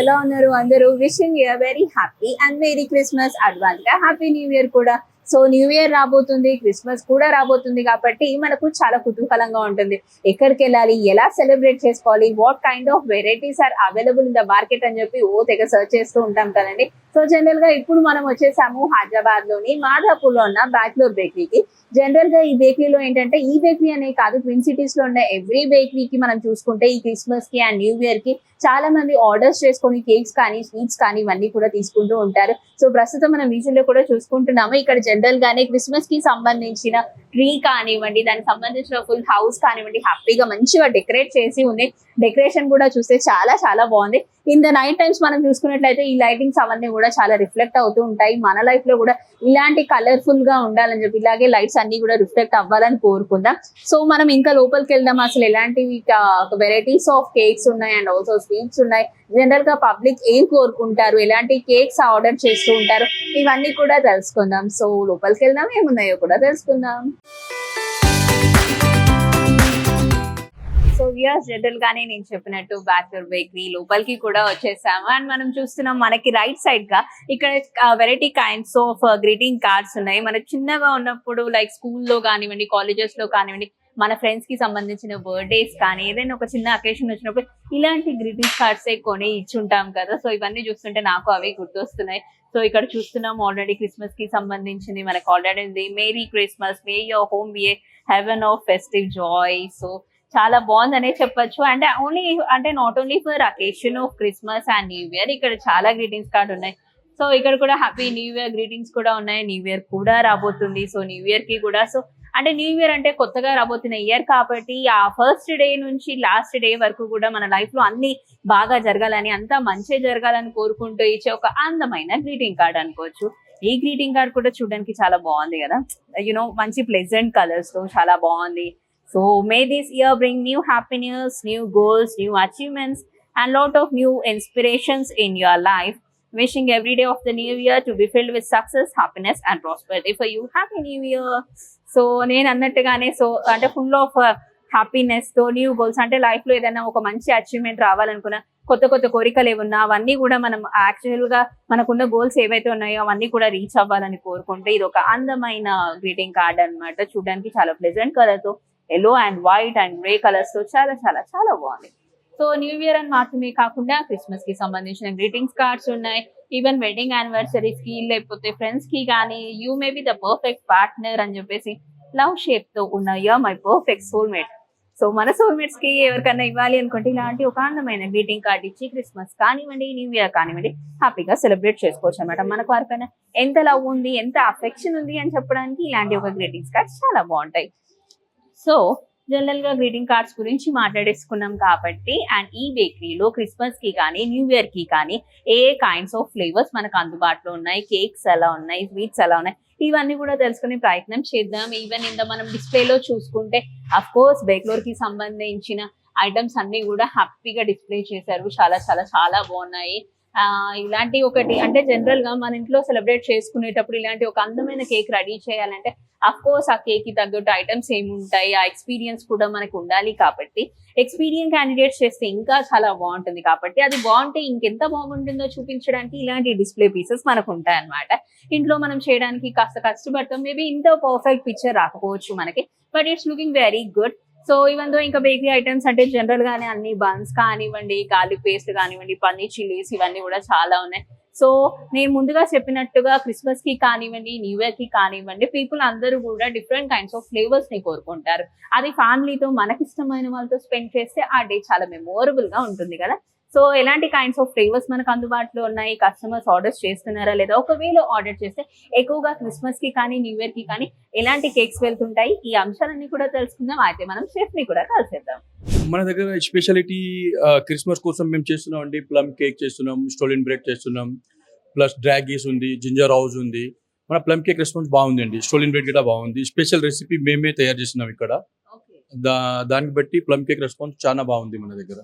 ఎలా ఉన్నారు అందరూ. Wishing you very happy and very Christmas అడ్వాన్స్గా. హ్యాపీ న్యూ ఇయర్ కూడా. సో న్యూ ఇయర్ రాబోతుంది. క్రిస్మస్ కూడా రాబోతుంది కాబట్టి మనకు చాలా కుతూహలంగా ఉంటుంది. ఎక్కడికి వెళ్ళాలి? ఎలా సెలబ్రేట్ చేసుకోవాలి? What kind of varieties are available in the market అని చెప్పి ఓ తెగ సర్చ్ చేస్తూ ఉంటాం కదండి. సో జనరల్గా ఇప్పుడు మనం వచ్చేసాము. హైదరాబాద్లోని మాధాపూర్లో ఉన్న బ్యాక్లోర్ బేకరీకి జనరల్గా ఈ బేకరీలో ఏంటంటే ఈ బేకరీ అనే కాదు ట్విన్ సిటీస్లో ఉన్న ఎవ్రీ బేకరీకి మనం చూసుకుంటే ఈ క్రిస్మస్కి అండ్ న్యూ ఇయర్కి చాలా మంది ఆర్డర్స్ చేసుకొని కేక్స్ కానీ స్వీట్స్ కానీ ఇవన్నీ కూడా తీసుకుంటూ ఉంటారు. సో ప్రస్తుతం మనం వీటిలో కూడా చూసుకుంటున్నాము. ఇక్కడ జనరల్ గానే క్రిస్మస్కి సంబంధించిన ట్రీ కానివ్వండి దానికి సంబంధించిన ఫుల్ హౌస్ కానివ్వండి హ్యాపీగా మంచిగా డెకరేట్ చేసి ఉంది. డెకరేషన్ కూడా చూస్తే చాలా చాలా బాగుంది. ఇన్ ద నైట్ టైమ్స్ మనం చూసుకున్నట్లయితే ఈ లైటింగ్స్ అవన్నీ కూడా చాలా రిఫ్లెక్ట్ అవుతూ ఉంటాయి. మన లైఫ్లో కూడా ఇలాంటి కలర్ఫుల్గా ఉండాలని చెప్పి ఇలాగే లైట్స్ అన్ని కూడా రిఫ్లెక్ట్ అవ్వాలని కోరుకుందాం. సో మనం ఇంకా లోపలికి వెళ్దాం. అసలు ఎలాంటి వెరైటీస్ ఆఫ్ కేక్స్ ఉన్నాయి అండ్ ఆల్సో స్వీట్స్ ఉన్నాయి. జనరల్గా పబ్లిక్ ఏం కోరుకుంటారు? ఎలాంటి కేక్స్ ఆర్డర్ చేస్తూ ఉంటారు? ఇవన్నీ కూడా తెలుసుకుందాం. సో లోపలికి వెళ్దాం. ఏమున్నాయో కూడా తెలుసుకుందాం. సో వియర్స్ జనరల్ గానే నేను చెప్పినట్టు బ్యాక్డోర్ బేకరీ లోపలికి కూడా వచ్చేసాము. అండ్ మనం చూస్తున్నాం మనకి రైట్ సైడ్గా ఇక్కడ variety kinds of greeting cards ఉన్నాయి. మనం చిన్నగా ఉన్నప్పుడు లైక్ స్కూల్లో కానివ్వండి కాలేజెస్లో కానివ్వండి మన ఫ్రెండ్స్కి సంబంధించిన బర్త్డేస్ కానీ ఏదైనా ఒక చిన్న అకేషన్ వచ్చినప్పుడు ఇలాంటి గ్రీటింగ్ కార్డ్స్ కొని ఇచ్చుంటాం కదా. సో ఇవన్నీ చూస్తుంటే నాకు అవి గుర్తొస్తున్నాయి. సో ఇక్కడ చూస్తున్నాం ఆల్రెడీ క్రిస్మస్కి సంబంధించింది మనకు ఆల్రెడీ ఉంది. Merry Christmas may your home be heaven of festive joy so చాలా బాగుందనే చెప్పొచ్చు. అంటే ఓన్లీ అంటే not only for occasion of Christmas and new year ఇక్కడ చాలా గ్రీటింగ్స్ కార్డ్ ఉన్నాయి. సో ఇక్కడ కూడా హ్యాపీ న్యూ ఇయర్ గ్రీటింగ్స్ కూడా ఉన్నాయి. న్యూ ఇయర్ కూడా రాబోతుంది. సో న్యూ ఇయర్కి కూడా సో అంటే న్యూ ఇయర్ అంటే కొత్తగా రాబోతున్న ఇయర్ కాబట్టి ఆ ఫస్ట్ డే నుంచి లాస్ట్ డే వరకు కూడా మన లైఫ్లో అన్ని బాగా జరగాలని అంతా మంచిగా జరగాలని కోరుకుంటూ ఇచ్చే ఒక అందమైన గ్రీటింగ్ కార్డ్ అనుకోవచ్చు. ఈ గ్రీటింగ్ కార్డ్ కూడా చూడడానికి చాలా బాగుంది కదా. యునో మంచి ప్లెజెంట్ కలర్స్తో చాలా బాగుంది. So may this year bring new happiness new goals new achievements and lot of new inspirations in your life wishing every day of the new year to be filled with success happiness and prosperity for you happy new year so నేను అన్నట్టుగానే so అంటే full of హ్యాపీనెస్తో new goals అంటే లైఫ్లో ఏదైనా ఒక మంచి achievement రావాలనుకున్నా కొత్త కొత్త కోరికలు ఏమున్నా అవన్నీ కూడా మనం యాక్చువల్గా మనకున్న గోల్స్ ఏవైతే ఉన్నాయో అవన్నీ కూడా రీచ్ అవ్వాలని కోరుకుంటే ఇది ఒక అందమైన గ్రీటింగ్ కార్డ్ అన్నమాట. చూడడానికి చాలా ప్లెజెంట్ కలర్తో yellow and white and grey కలర్స్తో చాలా చాలా చాలా బాగుంది. సో న్యూ ఇయర్ అని మాత్రమే కాకుండా క్రిస్మస్కి సంబంధించిన గ్రీటింగ్స్ కార్డ్స్ ఉన్నాయి. ఈవెన్ వెడ్డింగ్ యానివర్సరీస్కి లేకపోతే ఫ్రెండ్స్కి కానీ you may be the perfect partner అని చెప్పేసి లవ్ షేప్తో ఉన్న you my perfect soulmate so మన సోల్మేట్స్కి ఎవరికైనా ఇవ్వాలి అనుకుంటే ఇలాంటి ఒక అందమైన గ్రీటింగ్ కార్డ్ ఇచ్చి క్రిస్మస్ కానివ్వండి న్యూ ఇయర్ కానివ్వండి హ్యాపీగా సెలబ్రేట్ చేసుకోవచ్చు అనమాట మనకు వారికైనా ఎంత లవ్ ఉంది ఎంత అఫెక్షన్ ఉంది అని చెప్పడానికి ఇలాంటి ఒక గ్రీటింగ్స్ కార్డ్స్ చాలా బాగుంటాయి. సో జనరల్గా గ్రీటింగ్ కార్డ్స్ గురించి మాట్లాడేసుకున్నాం కాబట్టి అండ్ ఈ బేకరీలో క్రిస్మస్కి కానీ న్యూ ఇయర్కి కానీ ఏ కైండ్స్ ఆఫ్ ఫ్లేవర్స్ మనకు అందుబాటులో ఉన్నాయి? కేక్స్ ఎలా ఉన్నాయి? స్వీట్స్ ఎలా ఉన్నాయి? ఇవన్నీ కూడా తెలుసుకునే ప్రయత్నం చేద్దాం. ఈవెన్ ఇంత మనం డిస్ప్లేలో చూసుకుంటే అఫ్ కోర్స్ బేక్లోర్కి సంబంధించిన ఐటమ్స్ అన్ని కూడా హ్యాపీగా డిస్ప్లే చేశారు. చాలా చాలా చాలా బాగున్నాయి. ఇలాంటి ఒకటి అంటే జనరల్గా మన ఇంట్లో సెలబ్రేట్ చేసుకునేటప్పుడు ఇలాంటి ఒక అందమైన కేక్ రెడీ చేయాలంటే అఫ్ కోర్స్ ఆ కేక్కి తగ్గట్టు ఐటమ్స్ ఏమి ఉంటాయి ఆ ఎక్స్పీరియన్స్ కూడా మనకు ఉండాలి కాబట్టి ఎక్స్పీరియన్స్ క్యాండిడేట్స్ చేస్తే ఇంకా చాలా బాగుంటుంది కాబట్టి అది బాగుంటే ఇంకెంత బాగుంటుందో చూపించడానికి ఇలాంటి డిస్ప్లే పీసెస్ మనకు ఉంటాయి అన్నమాట ఇంట్లో మనం చేయడానికి కాస్త కష్టపడతాం మేబీ ఇంత పర్ఫెక్ట్ పిక్చర్ రాకపోవచ్చు మనకి but it's looking very good so ఇవంతో ఇంకా బేకరీ ఐటమ్స్ అంటే జనరల్ గానే అన్ని బన్స్ కానివ్వండి గార్లిక్ పేస్ట్ కానివ్వండి పన్నీర్ చిల్లీస్ ఇవన్నీ కూడా చాలా ఉన్నాయి. సో నేను ముందుగా చెప్పినట్టుగా క్రిస్మస్కి కానివ్వండి న్యూ ఇయర్కి కానివ్వండి పీపుల్ అందరూ కూడా డిఫరెంట్ కైండ్స్ ఆఫ్ ఫ్లేవర్స్ని కోరుకుంటారు. అది ఫ్యామిలీతో మనకి ఇష్టమైన వాళ్ళతో స్పెండ్ చేస్తే ఆ డే చాలా మెమోరబుల్గా ఉంటుంది కదా. సో ఎలాంటి కైండ్స్ ఆఫ్ ఫ్లేవర్స్ మనకు అందుబాటులో ఉన్నాయి? కస్టమర్స్ ఆర్డర్స్ చేస్తున్నారా లేదా? ఒకవేళ ఆర్డర్ చేస్తే ఎక్కువగా క్రిస్మస్కి కానీ న్యూ ఇయర్కి కానీ ఎలాంటి కేక్స్ వెళ్తుంటాయి? ఈ అంశాలన్నీ కూడా తెలుసుకుందాం. అయితే మనం షెఫ్ని కూడా కలిసేద్దాం. మన దగ్గర స్పెషాలిటీ క్రిస్మస్ కోసం మేము చేస్తున్నాం అండి ప్లమ్ కేక్ చేస్తున్నాం స్టోలిన్ బ్రెడ్ చేస్తున్నాం. ప్లస్ డ్రాగీస్ ఉంది జింజర్ హౌస్ ఉంది. మన ప్లమ్ కేక్ రెస్పాన్స్ బాగుంది అండి స్టోలిన్ బ్రెడ్ కూడా బాగుంది. స్పెషల్ రెసిపీ మేమే తయారు చేస్తున్నాం ఇక్కడ. దా దాన్ని బట్టి ప్లమ్ కేక్ రెస్పాన్స్ చాలా బాగుంది మన దగ్గర.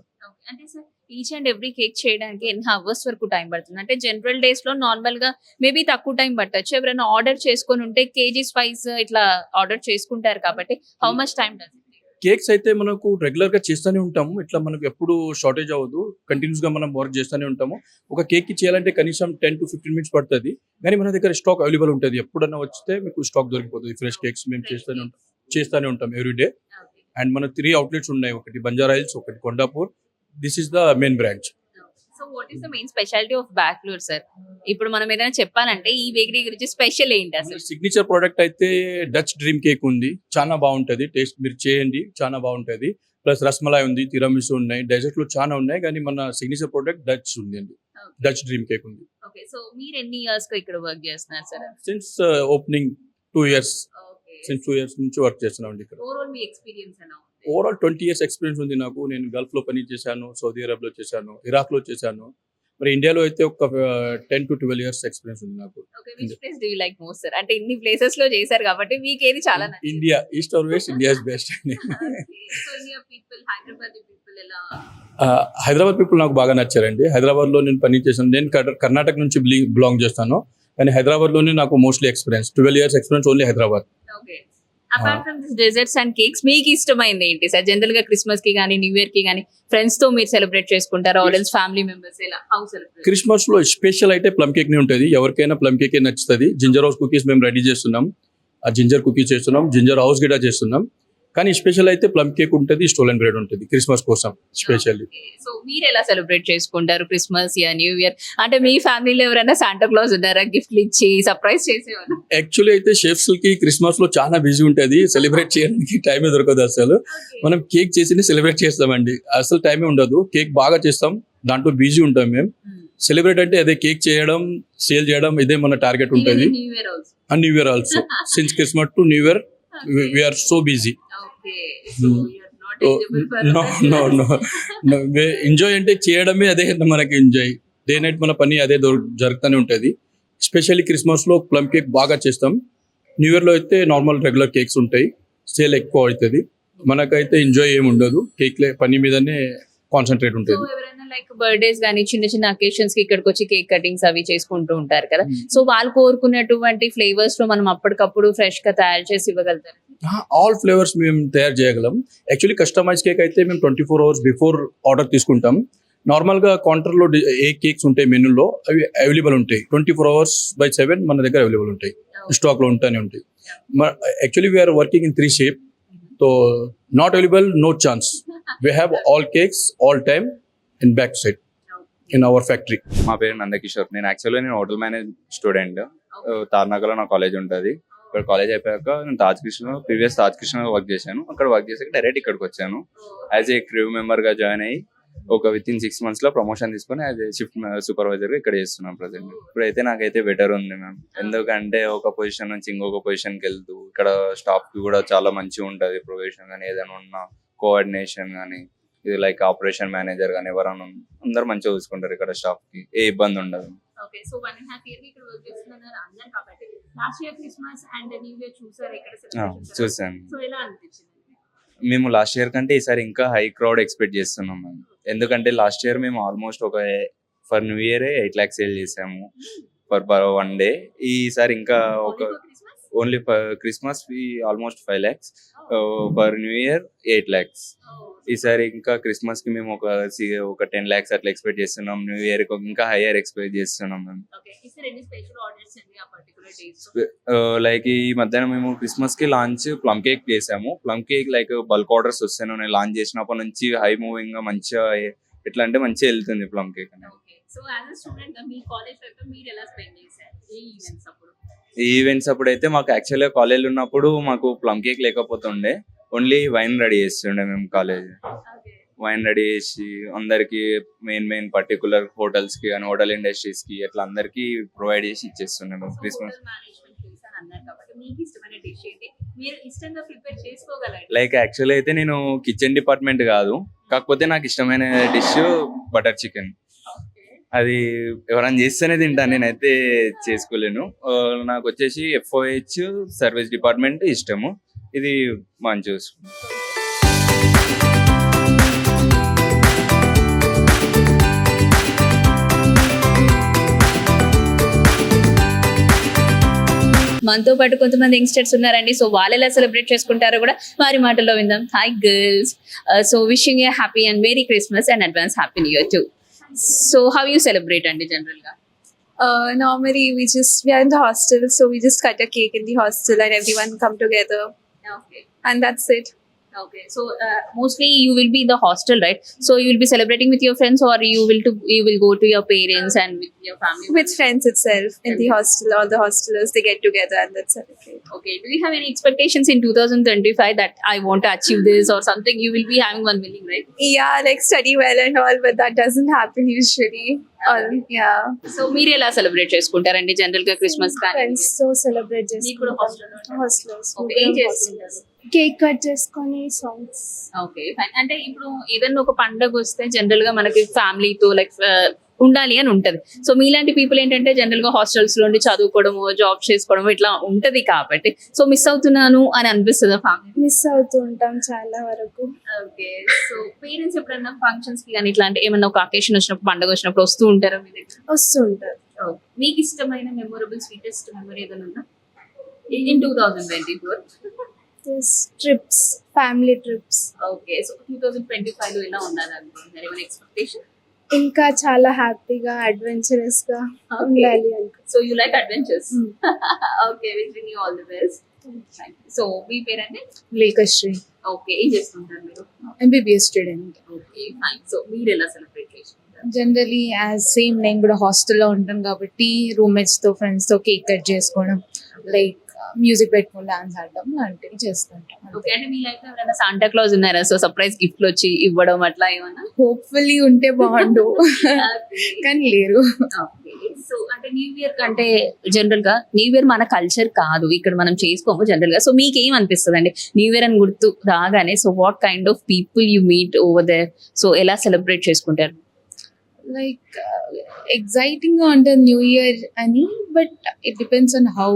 ఈచ్ అండ్ ఎవ్రీ కేక్ చేయడానికి ఎన్ని అవర్స్ వరకు టైం పడుతుంది? అంటే జనరల్ డేస్లో నార్మల్గా మేబీ తక్కువ టైం పట్టచ్చు. ఎవరైనా ఆర్డర్ చేసుకొని ఉంటే కేజీస్ వైజ్ ఇట్లా ఆర్డర్ చేసుకుంటారు కాబట్టి how much time does cakes అయితే మనకు రెగ్యులర్గా చేస్తూనే ఉంటాము. ఇట్లా మనకు ఎప్పుడు షార్టేజ్ అవ్వదు. కంటిన్యూస్గా మనం వర్క్ చేస్తూనే ఉంటాము. ఒక కేక్కి చేయాలంటే కనీసం టెన్ టు ఫిఫ్టీన్ మినిట్స్ పడుతుంది. కానీ మన దగ్గర స్టాక్ అవైలబుల్ ఉంటుంది. ఎప్పుడన్నా వచ్చితే మీకు స్టాక్ దొరికిపోతుంది. ఫ్రెష్ కేక్స్ మేము చేస్తూనే ఉంటాం. చేస్తూనే ఉంటాం ఎవ్రీ డే అండ్ మన త్రీ అవుట్లెట్స్ ఉన్నాయి. ఒకటి బంజారా హిల్స్ ఒకటి Kondapur this is the main branch so what is the main speciality of బ్యాక్లూర్ sir ఇప్పుడు మనం ఏదైనా చెప్పాలంటే ఈ బేకరీ గురించి స్పెషల్ ఏంటి అసలు? సిగ్నేచర్ ప్రోడక్ట్ అయితే డచ్ డ్రీమ్ కేక్ ఉంది. చాలా బాగుంటది. టేస్ట్ మీరు చేయండి. చాలా బాగుంటది. ప్లస్ రస్మలాయ్ ఉంది తిరామిసు ఉన్నాయి. డెజర్ట్లో చాలా ఉన్నాయి. కానీ మన సిగ్నేచర్ ప్రోడక్ట్ డచ్ ఉంది అండి. డచ్ డ్రీమ్ కేక్ ఉంది. ఓకే సో మీరు ఎన్ని ఇయర్స్ ఇక్కడ వర్క్ చేస్తున్నారు sir since opening two years since two years నుంచి వర్క్ చేస్తున్నాం ఇక్కడ. ఓవరాల్ మీ ఎక్స్పీరియన్స్ ఎలా ఓవరాల్ ట్వంటీ ఇయర్స్ ఎక్స్పీరియన్స్ ఉంది నాకు. నేను గల్ఫ్లో పని చేశాను సౌదీ అరబ్లో చేశాను ఇరాక్లో చేశాను. మరి ఇండియాలో అయితే ఒక ten to twelve years experience ఉంది నాకు. అంటే ఇన్ని ప్లేసెస్లో చేశారు కాబట్టి మీకు ఏది చాలా India east or west India best అండి హైదరాబాద్ పీపుల్ నాకు బాగా నచ్చారండి. హైదరాబాద్లో నేను పని చేశాను. నేను కర్- కర్ణాటక నుంచి బిలాంగ్ చేస్తాను. కానీ హైదరాబాద్లోనే నాకు mostly experience twelve years experience only Hyderabad apart from this desserts and cakes మీకు ఇష్టమైంది ఏంటి సార్? జనరల్గా క్రిస్మస్కి కానీ న్యూ ఇయర్కి కానీ ఫ్రెండ్స్తో మీరు సెలబ్రేట్ చేసుకుంటారా? ఎల్స్ ఫ్యామిలీ మెంబర్స్ ఇలా హౌ సెలబ్రేట్ క్రిస్మస్లో స్పెషల్ అయితే ప్లమ్ కేక్ని ఉంటుంది. ఎవరికైనా ప్లమ్ కేక్ నచ్చుతుంది. జింజర్ హౌస్ కుకీస్ మేము రెడీ చేస్తున్నాం. ఆ జింజర్ కుకీస్ చేస్తున్నాం. జింజర్ హౌస్ గిడా చేస్తున్నాం. కానీ స్పెషల్ అయితే ప్లమ్ కేక్ ఉంటుంది స్టోలన్ బ్రెడ్ ఉంటుంది క్రిస్మస్ కోసం స్పెషల్లీ సో మీరు ఎలా సెలబ్రేట్ చేసుకుంటారు క్రిస్మస్ యా న్యూ ఇయర్ అంటే మీ ఫ్యామిలీలో ఎవరైనా శాంటా క్లాస్ ఉన్నారా? గిఫ్ట్లు ఇచ్చి సర్ప్రైజ్ చేసేవారు? యాక్చువల్లీ అయితే షెఫ్స్కి క్రిస్మస్లో చాలా బిజీ ఉంటుంది సెలబ్రేట్ చేయడానికి టైమే దొరకదు అసలు. మనం కేక్ చేసి సెలబ్రేట్ చేస్తామండి. అసలు టైమే ఉండదు కేక్ బాగా చేస్తాం దాంట్లో బిజీ ఉంటాం మేము. సెలబ్రేట్ అంటే అదే కేక్ చేయడం సేల్ చేయడం ఇదే మన టార్గెట్ ఉంటుంది. New year also and new year also since Christmas to new year we're so busy Hmm. No no no enjoy అంటే చేయడమే అదే మనకి ఎంజాయ్ డే నైట్ మన పని అదే జరుగుతూనే ఉంటుంది. స్పెషల్లీ క్రిస్మస్లో ప్లమ్ కేక్ బాగా చేస్తాం. న్యూ ఇయర్లో అయితే నార్మల్ రెగ్యులర్ కేక్స్ ఉంటాయి. సేల్ ఎక్కువ అవుతుంది. మనకైతే ఎంజాయ్ ఏమి ఉండదు. కేక్ పని మీదనే కాన్సన్ట్రేట్ ఉంటుంది. లైక్ బర్త్డేస్ కానీ చిన్న చిన్న అకేషన్స్కి ఇక్కడికి వచ్చి కేక్ కటింగ్స్ అవి చేసుకుంటూ ఉంటారు కదా. Hmm. సో వాళ్ళు కోరుకున్నటువంటి ఫ్లేవర్స్లో మనం అప్పటికప్పుడు ఫ్రెష్గా తయారు చేసి ఇవ్వగలుగుతారు? ఆల్ ఫ్లేవర్స్ మేము తయారు చేయగలం. యాక్చువల్లీ కస్టమైజ్ కేక్ అయితే మేము twenty four hours before order తీసుకుంటాం నార్మల్గా కౌంటర్లో ఏ కేక్స్ ఉంటాయి మెనూలో అవి అవైలబుల్ ఉంటాయి. Twenty four hours by seven మన దగ్గర అవైలబుల్ ఉంటాయి. స్టాక్లో ఉంటానే ఉంటాయి. Actually we're working in three shape so not available no chance we have all cakes all time in back side in our factory మా పేరు నందకిషోర్. నేను యాక్చువల్గా నేను హోటల్ మేనేజ్ స్టూడెంట్ తార్నాకలో నా కాలేజ్ ఉంటుంది. ఇక్కడ కాలేజ్ అయిపోయాక నేను తాజ్ కృష్ణ ప్రీవియస్ తాజ్ కృష్ణ వర్క్ చేశాను. అక్కడ వర్క్ చేసాక డైరెక్ట్ ఇక్కడికి వచ్చాను. యాజ్ ఏ క్రూ మెంబర్గా జాయిన్ అయ్యి ఒక విత్ ఇన్ సిక్స్ మంత్స్లో ప్రమోషన్ తీసుకొని యాజ్ ఏ షిఫ్ట్ సూపర్వైజర్గా ఇక్కడ చేస్తున్నాను ప్రజెంట్ ఇప్పుడైతే నాకైతే బెటర్ ఉంది మ్యామ్ ఎందుకంటే ఒక పొజిషన్ నుంచి ఇంకొక పొజిషన్కి వెళ్తూ ఇక్కడ స్టాఫ్కి కూడా చాలా మంచిగా ఉంటది. ప్రొఫెషన్ కానీ ఏదైనా ఉన్నా కోఆర్డినేషన్ కానీ ఇది లైక్ ఆపరేషన్ మేనేజర్ కానీ ఎవరైనా అందరు మంచిగా చూసుకుంటారు ఇక్కడ స్టాఫ్కి. ఏ ఇబ్బంది ఉండదు. Okay. So one and half year ఇక్కడ వర్క్ చేస్తున్నారు అందరు కాబట్టి last year Christmas and new year చూసారు ఇక్కడ చూసాను. సో ఎలా అనిపించింది? మేము లాస్ట్ ఇయర్ కంటే ఈసారి ఇంకా హై క్రౌడ్ ఎక్స్పెక్ట్ చేస్తున్నాం మేము. ఎందుకంటే లాస్ట్ ఇయర్ మేము ఆల్మోస్ట్ ఒక for new year eight lakhs sale చేసాము ఫర్ వన్ డే ఈసారి ఇంకా ఒక only for Christmas almost five lakhs for new year eight lakhs. ఈసారి ఇంకా క్రిస్మస్కి మేము ఒక ఒక టెన్ ల్యాక్స్ అట్లా ఎక్స్పెక్ట్ చేస్తున్నాం. న్యూ ఇయర్ ఇంకా హైయర్ ఎక్స్పెక్ట్ చేస్తున్నాం మేము. లైక్ ఈ మధ్యాహ్నం మేము క్రిస్మస్కి లాంచ్ ప్లమ్ కేక్ చేసాము. Plum cake like bulk orders వస్తాను లాంచ్ చేసినప్పటి నుంచి హై మూవింగ్గా మంచిగా ఎట్లా అంటే మంచిగా వెళ్తుంది ప్లమ్ కేక్ అనేది. సో యాజ్ అ స్టూడెంట్ మీ కాలేజ్ లైఫ్ మీరు ఎలా స్పెండ్ చేశారు? ఏ ఈవెంట్స్ అప్పుడు? ఈ ఈవెంట్స్ అప్పుడు అయితే మాకు యాక్చువల్గా కాలేజ్ ఉన్నప్పుడు మాకు ప్లమ్ కేక్ లేకపోతుండే. ఓన్లీ వైన్ రెడీ చేస్తుండే మేము కాలేజ్ వైన్ రెడీ చేసి అందరికి మెయిన్ మెయిన్ పర్టికులర్ హోటల్స్కి కానీ హోటల్ ఇండస్ట్రీస్కి అట్లా అందరికి ప్రొవైడ్ చేసి ఇచ్చేస్తుండే మేము క్రిస్మస్ లైక్ యాక్చువల్ అయితే నేను కిచెన్ డిపార్ట్మెంట్ కాదు. కాకపోతే నాకు ఇష్టమైన డిష్ బటర్ చికెన్ అది ఎవరైనా చేస్తేనే తింటాను నేనైతే చేసుకోలేను. నాకు వచ్చేసి ఎఫ్ఓహెచ్ సర్వీస్ డిపార్ట్మెంట్ ఇష్టము. ఇది మంచి మనతో పాటు కొంతమంది యంగ్స్టర్స్ ఉన్నారండి సో వాళ్ళు ఎలా సెలబ్రేట్ చేసుకుంటారో కూడా వారి మాటల్లో విందాం. Hi girls so wishing a happy and very Christmas and advance happy new year to So how you celebrate under general? Uh, normally we just we are in the hostel, so we just cut a cake in the hostel and everyone come together. Okay. And that's it. Okay, so uh, mostly you will be in the hostel, right? So you will be celebrating with your friends, or you will to you will go to your parents and with your family. With friends itself in the hostel, all the hostelers they get together and then celebrate. Okay. Do you have any expectations in 2025 that I want to achieve this or something? You will be having one willing, right? Yeah, like study well and all, but that doesn't happen usually. All, yeah, so మీరు ఎలా celebrate చేసుకుంటారండి general గా Christmas కానీ friends తో celebrate మీకు కూడా చేసుకుంటాం hostel లో హాస్టల్స్ Okay, ఏం చేస్తుంటారు కేక్ కట్ చేసుకొని సాంగ్స్ ఓకే ఫైన్ అంటే ఇప్పుడు ఏదైనా ఒక పండగ వస్తే జనరల్గా మనకి ఫ్యామిలీతో లైక్ ఉండాలి అని ఉంటది. సో మీలాంటి పీపుల్ ఏంటంటే జనరల్గా హాస్టల్స్లో ఉండి చదువుకోవడము జాబ్ చేసుకోవడము ఇట్లా ఉంటది కాబట్టి. సో మిస్ అవుతున్నాను అని అనిపిస్తుంది ఫ్యామిలీ మిస్ అవుతూ ఉంటాం చాలా వరకు. ఓకే సో పేరెంట్స్ ఎప్పుడన్నా ఫంక్షన్స్కి కానీ ఇట్లాంటి ఏమన్నా ఒక అకేషన్ వచ్చినప్పుడు పండగ వచ్చినప్పుడు వస్తూ ఉంటారా మీ దగ్గర? వస్తుంటారు Okay. మీకు ఇష్టమైన మెమొరబుల్ స్వీటెస్ట్ మెమరీ ఏదైనా ఉందా? In two thousand twenty four trips family trips okay so two thousand twenty ఫైవ్లో ఎలా ఉన్నది అనుకుంటున్నారు ఏమైనా ఎక్స్పెక్టేషన్ ఇంకా చాలా హ్యాపీగా అడ్వెంచరస్గా ఉండాలి so you like adventures. Okay wishing you all the best so మీ పేరండి? లేఖశ్రీ ఓకే ఏం చేస్తుంటారు మీరు? MBBS student okay fine so మీరు ఎలా సెలబ్రేట్ చేసుకుంటారు? జనరలీ యాజ్ సేమ్ నేను కూడా హాస్టల్లో ఉంటాను కాబట్టి రూమ్మేట్స్తో ఫ్రెండ్స్తో కేక్ కట్ చేసుకోవడం లైక్ మ్యూజిక్ పెట్టుకుని డాన్స్ ఆడడం లాంటివి చేస్తుంటాం ఓకే అంటే మీ లైఫ్లో ఎవరైనా సాంటా క్లాజ్ ఉన్నారా? సో సర్ప్రైజ్ గిఫ్ట్లు వచ్చి ఇవ్వడం అట్లా ఏమన్నా? హోప్ఫుల్లీ ఉంటే బాగుండు. కానీ లేరు. సో అంటే న్యూ ఇయర్ కంటే జనరల్గా న్యూ ఇయర్ మన కల్చర్ కాదు. ఇక్కడ మనం చేసుకోము జనరల్గా సో మీకు ఏం అనిపిస్తుంది అండి న్యూ ఇయర్ అని గుర్తు రాగానే so what kind of people you meet over there so ఎలా సెలబ్రేట్ చేసుకుంటారు? లైక్ ఎగ్జైటింగ్గా ఉంటుంది న్యూ ఇయర్ అని but it depends on how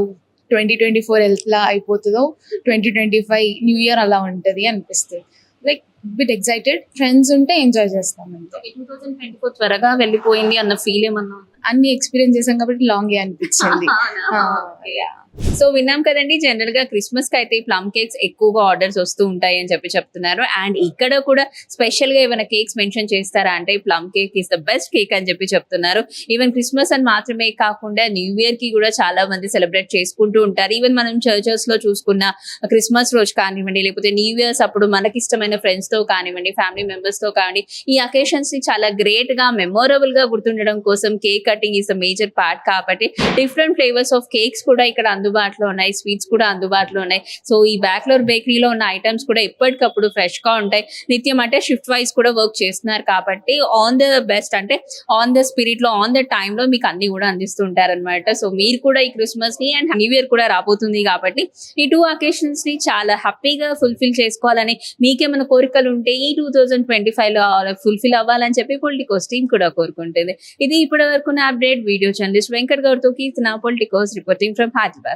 twenty twenty four ఎలా అయిపోతుందో twenty twenty five new year అలా ఉంటుంది అనిపిస్తుంది. లైక్ బిట్ ఎగ్జైటెడ్ ఫ్రెండ్స్ ఉంటే ఎంజాయ్ చేస్తాం అంతే. టూ థౌసండ్ ట్వంటీ ఫోర్ త్వరగా వెళ్ళిపోయింది అన్న ఫీల్ ఏమన్నా? అన్ని ఎక్స్పీరియన్స్ చేసాం కాబట్టి లాంగ్ అనిపించింది. సో విన్నాం కదండి జనరల్గా క్రిస్మస్కి అయితే ప్లమ్ కేక్స్ ఎక్కువగా ఆర్డర్స్ వస్తూ ఉంటాయి అని చెప్పి చెప్తున్నారు. అండ్ ఇక్కడ కూడా స్పెషల్గా ఏమైనా కేక్స్ మెన్షన్ చేస్తారా? అంటే plum cake is the best cake అని చెప్పి చెప్తున్నారు. ఈవెన్ క్రిస్మస్ అని మాత్రమే కాకుండా న్యూ ఇయర్కి కూడా చాలా మంది సెలబ్రేట్ చేసుకుంటూ ఉంటారు. ఈవెన్ మనం చర్చెస్లో చూసుకున్న క్రిస్మస్ రోజు కానివ్వండి లేకపోతే న్యూ ఇయర్స్ అప్పుడు మనకి ఇష్టమైన ఫ్రెండ్స్తో కానివ్వండి ఫ్యామిలీ మెంబర్స్తో కానివ్వండి ఈ అకేషన్స్ని చాలా గ్రేట్గా మెమొరబుల్గా గుర్తుండడం కోసం cake cutting is the major part కాబట్టి డిఫరెంట్ ఫ్లేవర్స్ ఆఫ్ కేక్స్ కూడా ఇక్కడ అందుబాటులో ఉన్నాయి స్వీట్స్ కూడా అందుబాటులో ఉన్నాయి. సో ఈ బ్యాక్లోర్ బేకరీలో ఉన్న ఐటమ్స్ కూడా ఎప్పటికప్పుడు ఫ్రెష్గా ఉంటాయి. నిత్యం అంటే షిఫ్ట్ వైజ్ కూడా వర్క్ చేస్తున్నారు కాబట్టి ఆన్ ద బెస్ట్ అంటే ఆన్ ద స్పిరిట్లో ఆన్ ద టైంలో లో మీకు అన్ని కూడా అందిస్తుంటారు అనమాట సో మీరు కూడా ఈ క్రిస్మస్ని అండ్ న్యూ ఇయర్ కూడా రాబోతుంది కాబట్టి ఈ టూ అకేషన్స్ని చాలా హ్యాపీగా ఫుల్ఫిల్ చేసుకోవాలని మీకేమైనా కోరికలు ఉంటే ఈ టూ థౌజండ్ ట్వంటీ ఫైవ్లో ఫుల్ఫిల్ అవ్వాలని చెప్పి పొలిటికోస్ టీం కూడా కోరుకుంటుంది. ఇది ఇప్పటి వరకు update video journalist Venkat గౌడ్తో Keerthana Politicos reporting from Hyderabad